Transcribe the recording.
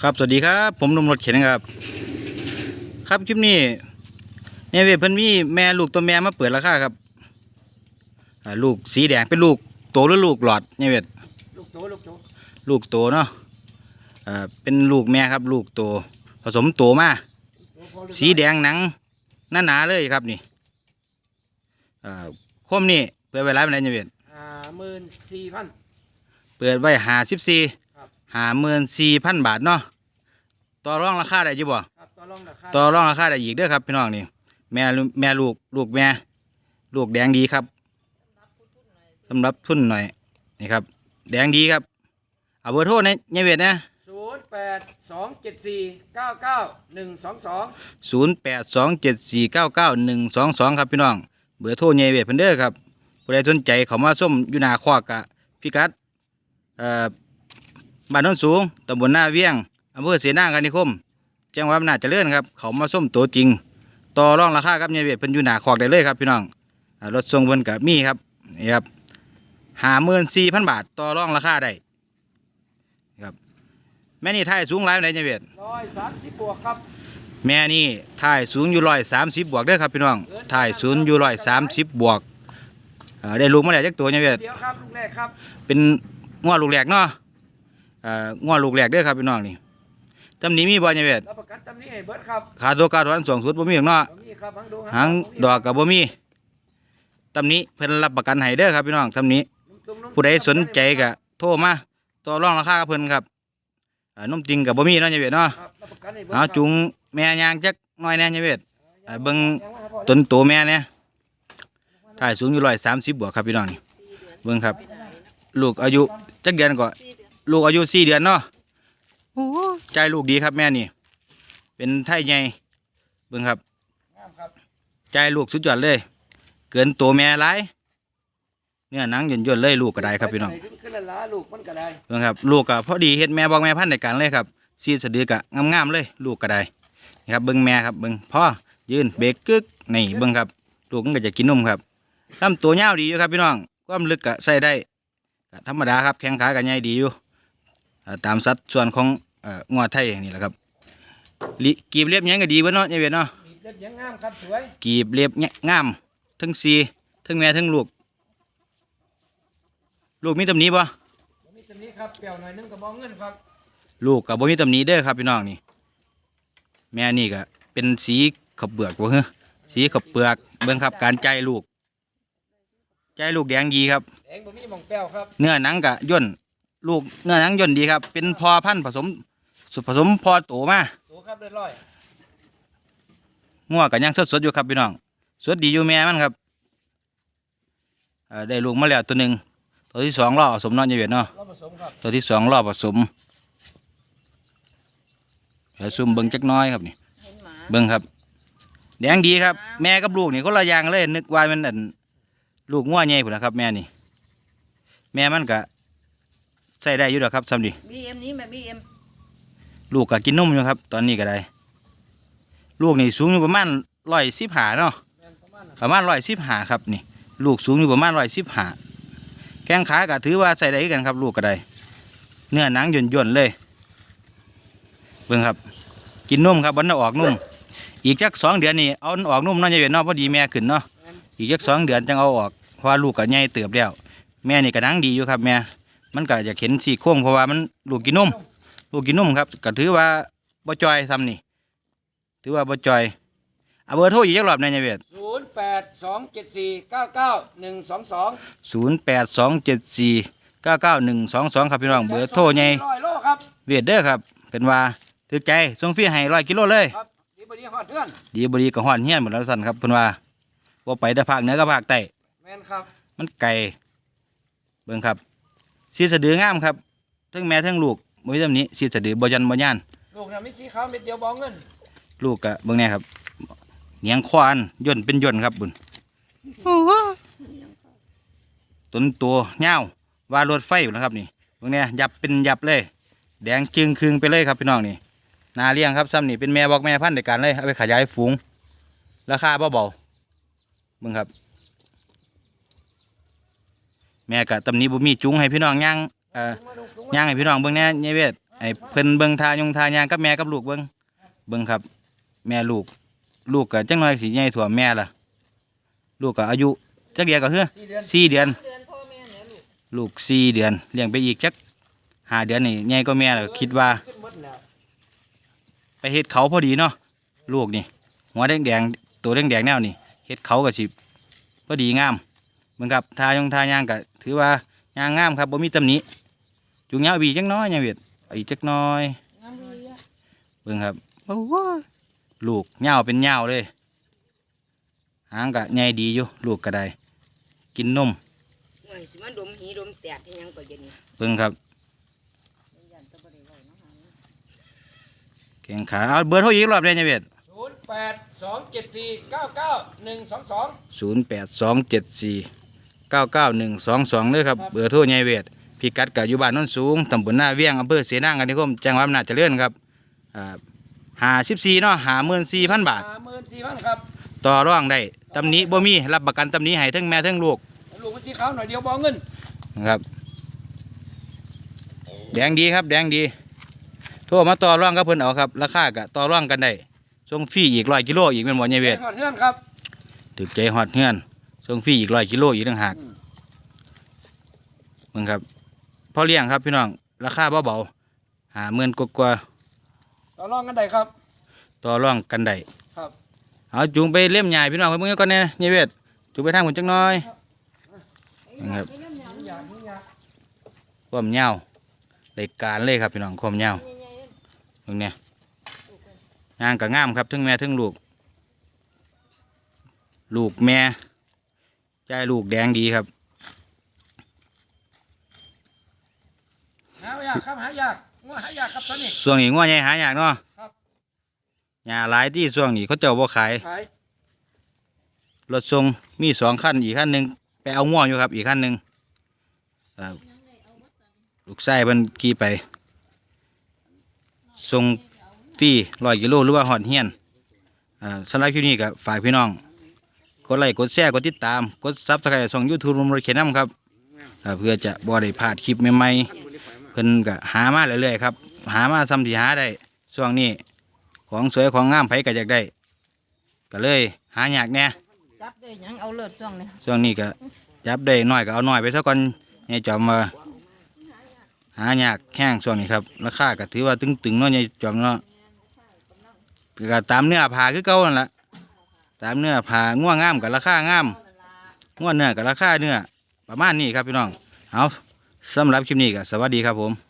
ครับ สวัสดีครับ ผมหนุ่มรถเข็นนะครับ ครับคลิปนี้เนี่ยเวยเพิ่นมีแม่ลูกตัวแม่มาเปิดราคาครับอ่าลูกสีแดงเป็นลูกโตหรือลูกหลอดเนี่ยเวยลูกโตลูกโตลูกโตเนาะอ่าเป็นลูกแม่ครับ ลูกโตผสมโตมาสีแดงหนังหนาหนาๆเลยครับนี่อ่าคมนี่เปิดไว้ร้านไหนเนี่ยเวยห้าหมื่นสี่พันเปิดไว้หาสิบสี่ครับ หาหมื่นสี่พันบาทเนาะต่อรองราคาได้อยี่บ่ครับต่อรองราคาต่อรองราคาได้อีกเด้อครับพี่น้องนี่แม่ลูแม่ลูกลูกแม่ลูกแดงดีครับสำหรับทุนหน่อยนี่ครับ แดงดีครับเอาเบอร์โทรในในเวทนะศูนย์แปดสองเจ็ดสี่เก้าเก้าหนึ่งสองสองศูนย์แปดสองเจ็ดสี่เก้าเก้าหนึ่งสองสองครับพี่น้อง เบอร์โทรในเวทเพิ่นเด้อครับผู้ใดสนใจเขามาส้มอยู่หนาคอกกะพิกัดเอ่อ บ้านโนนสูงตำบลหน้าเวียงอำเภอเสนาคานิคมจังหวัดอำนาจเจริญครับ เขามาส้มตัวจริง ต่อรองราคาครับในเวทเพิ่นอยู่หนาคอกได้เลยครับพี่น้องอ่ารถทรงเพิ่นกับมีครับนี่ครับห้าหมื่นสี่พันบาทต่อรองราคาได้นี่ครับแม่นี่ไทยสูงหลายปานใดในเวทร้อยสามสิบบวกครับแม่นี่ถ่ายสูงอยู่ร้อยสามสิบบวกเด้อครับพี่น้องถ่ายสูงอยู่ร้อยสามสิบบวกเอ่อได้ลูกมาแล้วจักตัวเนี่ยเวียดเดียวครับลูกแรกครับเป็นง้อลูกแหลกเนาะเอ่อง้อลูกแหลกเด้อครับพี่น้องนี่ตำหนี้มีบ่เนี่ยเวียดรับประกันจำนี้ให้เบิร์ดครับขาตัวการถอนสองสุดบ่มีหรอกเนาะบ่มีครับหางดวงหางดอกกับบ่มีตำหนี้เพิ่นรับประกันให้เด้อครับพี่น้องตำหนี้นุ่มๆนุ่มๆผู้ใดสนใจก็โทรมาต่อรองราคากับเพิ่นครับอ่านมจริงกับบ่มีเนาะเนี่ยเวียดเนาะครับรับประกันให้เบิร์ดเอาครับจุงแม่ยางจักหน่อยแน่เนี่ยเวียดอ่าเบิ่งยังว่าพอต้นโตแม่เนี่ยถ่ายสูงอยู่ร้อยสามสิบบวกครับพี่น้องนี่เบิ่งครับ ลูกอายุจักเดือนก็ ลูกอายุสี่เดือนเนาะโอ้โหใจลูกดีครับแม่นี่ เป็นไทยใหญ่เบิ่งครับงามครับใจลูกสุดยอดเลย เกินโตแม่หลายเนื้อหนังหย่นๆเลยลูกก็ได้ครับพี่น้องขึ้นขึ้นละล้าลูกมันก็ได้เบิ่งครับลูกก็พอดีเฮ็ดแม่บอกแม่พันธุ์ในการเลยครับซีดสะดือกะงามๆเลย ลูกก็ได้นี่ครับเบิ่งแม่ครับเบิ่งพ่อยืนเบรกกึกนี่เบิ่งครับลูกมันก็จะกินนมครับลำตัวยาวดีอยู่ครับพี่น้องความลึกก็ใส่ได้ก็ธรรมดาครับแข้งขาก็ใหญ่ดีอยู่อ่า ตามสัดส่วนของเอ่องอไทยนี่แหละครับลิกีบเรียบหยังก็ดีเบ่เนาะยายเวียนเนาะมีเล็บยังงามครับสวยกีบเรียบเนี่ยงามทั้งสีทั้งแม่ทั้งลูกลูกมีตำหนิบ่บ่มีจำนี้ครับเปรี้ยวหน่อยนึงกระบองเงินครับ ลูกกับบ่มีตำหนิเด้อครับพี่น้องนี่แม่นี่ก็เป็นสีขับเปลือกบ่ฮะสีขับเปลือกเบิ่งครับการใจลูก ใจลูกแดงดีครับแดงบ่มีหมองแป้วครับ เนื้อหนังกะย่น ลูกเนื้อหนังย่นดีครับ เป็นพอพันธุ์ผสมสุดผสมพอโตมาโตครับเรียบร้อยงัวกันยังสดสดๆอยู่ครับพี่น้องสดดีอยู่แม่มันครับเอ่อได้ลูกมาแล้วตัวหนึ่งตัวที่สองรอผสมเนาะยายเวียดเนาะเราผสมครับตัวที่สองรอผสมเดี๋ยวซุ่มเบิ้งจักหน้อยครับนี่เห็นหมาเบิ้งครับแดงดีครับ แม่กับลูกนี่คนละอย่างเลยนึกว่ามันอันลูกงัวใหญ่พุ่นนะครับ แม่นี่ แม่มันก็ใส่ได้อยู่ดอกครับซ้ำดิบีเอ็มนี้แม่บีเอ็มลูกก็กินนมอยู่ครับ ตอนนี้ก็ได้ ลูกนี่สูงอยู่ประมาณร้อยสิบหาเนาะแม่นประมาณนั้นประมาณร้อยสิบหาครับนี่ ลูกสูงอยู่ประมาณร้อยสิบหาแข้งขาก็ถือว่าใส่ได้คือกันครับ ลูกก็ได้ เนื้อหนังหย่นย่นๆเลยเบิ่งครับ กินนมครับวันน่ะออกนมอีกจักสองเดือนนี่เอาออกนมเนาะจะเป็นเนาะพอดีแม่ขึ้นเนาะอีกจักสองเดือนจังเอาออกเพราะว่าลูกก็ใหญ่เติบแล้ว แม่นี่ก็หนังดีอยู่ครับแม่ มันก็อยากเห็นสีโค้งเพราะว่ามันลูกกินนมลูกกินนมครับก็ถือว่าบ่จอยซ้ำนี่ถือว่าบ่จอยเอาเบอร์โทรอีกจักรอบในยายเวทศูนย์แปดสองเจ็ดสี่เก้าเก้าหนึ่งสองสองศูนย์แปดสองเจ็ดสี่เก้าเก้าหนึ่งสองสองครับพี่น้องเบอร์โทรไงร้อยโลครับเวียดเด้อครับ เป็นว่าถือใจส่งฟรีให้ร้อยกิโลเลยครับดีบดีฮอดเพื่อนดีบดีก็ฮ้อนเฮียนหมดแล้วสั่นครับเพิ่นว่าว่าไปแต่ภาคเหนือกับภาคใต้แมนครับ มันไกลเบิ่งครับ สีสะดืองามครับทั้งแม่ทั้งลูกบ่มีตำหนี้สีสะดือบ่ยันบ่ย่านลูกเนี่ยมีสีขาวเม็ดเดียวบองเงินลูกกะเบิ่งแน่ครับเหนียงควานย่นเป็นย่นครับบุญต้นตัวเงาวว่ารถไฟอยู่นะครับนี่เบิ่งแน่ยับเป็นยับเลย แดงจึงครึงไปเลยครับพี่น้องนี่นาเลี้ยงครับซ้ำนี่เป็นแม่บอกแม่พันธุ์ในการเลยเอาไปขยายฝูงราคาเบาๆเบิ่งครับ แม่กะตำนี้บุมีจุ้งให้พี่น้องย่างเอ่อย่างให้พี่น้องเบิ่งแน่ยายเวทไอ้เพิ่นเบิ่งทายงทายางกับแม่กับลูกเบิ่งเบิ่งครับ แม่ลูก ลูกก็จังน้อยสิใหญ่ถั่วแม่ล่ะ ลูกก็อายุจักเดียวก็เฮือสี่เดือนสี่เดือน ลูกสี่เดือนเลี้ยงไปอีกจักห้าเดือนนี่ใหญ่ก็แม่ล้วคิดว่า ไปเฮ็ดเขาพอดีเนาะลูกนี่หัวแดงแดงตัวแดงแดงแนวนี่เฮ็ดเขาก็สิพอดีงาม เหมือนกับทายงทายางก็ถือว่ายางงามครับบ่มีตำหนิจุงยาวบีจักหน้อยยังเวียดอีกจักหน้อยเบิ่งครับโอ้โหลูกยาวเป็นยาวเลยหางก็ใหญ่ดีอยู่ลูกก็ได้กินนมหน่วยสิมันดมหีดมแตกที่ยังก็เย็นเบิ่งครับแข่งขาเอาเบอร์โทรอีกรอบได้ยังเวียดศูนย์แปดสองเจ็ดสี่เก้าเก้าหนึ่งสองสองศูนย์แปดสองเจ็ดสี่ เก้าเก้าหนึ่งสองสองเลยครับเบอร์โทรยายเวทพิกัดกับอยู่บ้านโนนสูงตำบลหน้าเวียงอำเภอเสนางกันนิคมจังหวัดอำนาจเจริญครับหาสิบสี่เนาะหาหมื่นสี่พันบาทห้าหมื่นสี่พันครับต่อร่องได้ตำหนี้บ่มีรับประกันตำหนี้ให้ทั้งแม่ทั้งลูกลูกมันสีขาวหน่อยเดียวบอเงินนะครับ แดงดีครับ แดงดีโทรมาต่อร่องกับเพิ่นเอาครับราคากะต่อร่องกันได้ส่งฟรีอีกร้อยกิโลอีกเป็นบ่ยายเวทขอดเงื่อนครับถึกใจฮอดเฮือน ส่งฟรีอีกร้อยกิโลอีกต่างหากอืมมึงครับพ่อเลี้ยงครับพี่น้องราคาเบาๆหาเมื่นกว่าต่อรองกันได้ครับๆต่อร่องกันได้ครับเอาจูงไปเล่มใหญ่พี่น้องไปเมื่อก่อนแน่ยายเวทจูงไปทางหุ่นจักหน้อยนะครับความยาวรายการเลยครับพี่น้องความยาวตรงเนี้ยงานกับงามครับทั้งแม่ทั้งลูก ลูกแม่ ใจลูกแดงดีครับหายากครับหายากงัวหายากครับตอนนี้ช่วงนี้ง้อใหญ่หายากเนาะครับหญ้าหลายที่ช่วงนี้เขาเจ้าบ่ขายขายรถทรงมีสองขั้นอีกขั้นหนึ่งไปเอาง้ออยู่ครับ อีกขั้นหนึ่งครับลูกไส้เพิ่นขี่ไปทรงฟรีร้อยกิโลหรือว่าหอดเฮียนอ่าสำหรับคลิปนี้ก็ฝากพี่น้อง กดไลค์กดแชร์กดติดตามกดซับสไครต์ช่องยูทูบรวมรถเข็นน้ำครับอ่าเพื่อจะบ่ได้พลาดคลิปใหม่ๆเพิ่นก็หามาเรื่อยๆครับหามาซ้ำที่หาได้ช่วงนี้ของสวยของงามไผก็อยากได้ก็เลยหายากแหน่จับได้หยังเอาเลิศช่วงนี้ช่วงนี้ก็จับได้น้อยก็เอาน้อยไปซะก่อนยายจอมมาหายากแข้งช่วงนี้ครับราคาก็ถือว่าตึงๆเนาะยายจอมเนาะก็ตามเนื้อผ้าคือเก่านั่นแหละ ตามเนื้อผ่าง่วงงามกับราคางามง่วเนื้อกับราคาเนื้อประมาณนี้ครับพี่น้องเอาสำหรับคลิปนี้ก็สวัสดีครับผม